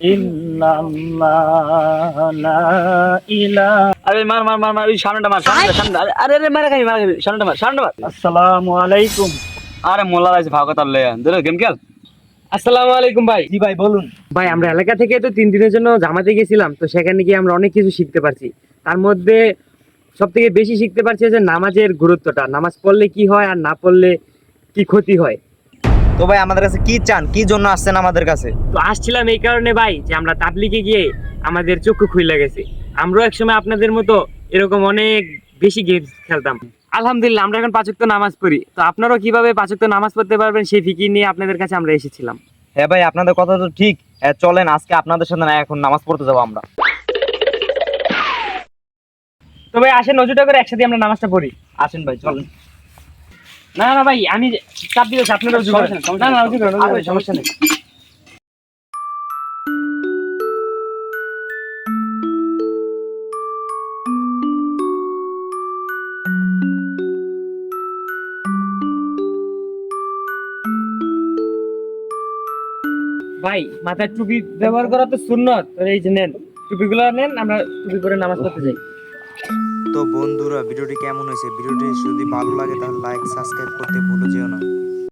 ইল্লাল্লাহ লা ইলাহা আরে মার মার মার মার ওই সামনেটা মার সামনেটা সামনে আরে আরে আরে মারা খাবি মারা খাবি সামনেটা মার সামনেটা মার। আসসালামু আলাইকুম। আরে মোল্লা আছে ভাগ কথা লয়ে ধরে গেম খেল। আসসালামু আলাইকুম ভাই। জি ভাই বলুন। ভাই আমরা এলাকা থেকে তো তিন দিনের জন্য জামাতে গেছিলাম তো সেখানে গিয়ে আমরা অনেক কিছু শিখতে পারছি। তার মধ্যে সব থেকে বেশি শিখতে পারছি যে নামাজের গুরুত্বটা নামাজ পড়লে কি হয় আর না পড়লে কি ক্ষতি হয়। তো ভাই আমাদের কাছে কি চান? কি জন্য আসছেন আমাদের কাছে? তো আসছিলাম এই কারণে ভাই যে আমরা তাবলিগে গিয়ে আমাদের চক্ষু খুলে গেছে। আমরাও একসময় আপনাদের মতো এরকম অনেক বেশি গেমস খেলতাম। আলহামদুলিল্লাহ আমরা এখন পাঁচক্ত নামাজ পড়ি। তো আপনারাও কীভাবে পাঁচক্ত নামাজ পড়তে পারবেন সেই ফিকির নিয়ে আপনাদের কাছে আমরা এসেছিলাম। হ্যাঁ ভাই আপনাদের কথা তো ঠিক। হ্যাঁ, চলেন আজকে আপনাদের সাথে না এখন নামাজ পড়তে যাব আমরা। তো ভাই আসেন নজরটা করে একসাথে আমরা নামাজটা পড়ি। আসেন ভাই চলেন। না না ভাই আমি চাপ দিয়েছি আপনারা না না উজু করেন, উজু করেন, সমস্যা নেই। ভাই মাথায় টুপি ব্যবহার করা তো সুন্নত। এই যে নেন টুপিগুলো নেন আমরা টুপি পরে নামাজ পড়তে যাই। তো বন্ধুরা, ভিডিওটি কেমন হয়েছে? ভিডিওটি যদি ভালো লাগে তাহলে লাইক সাবস্ক্রাইব করতে ভুলে যেও না।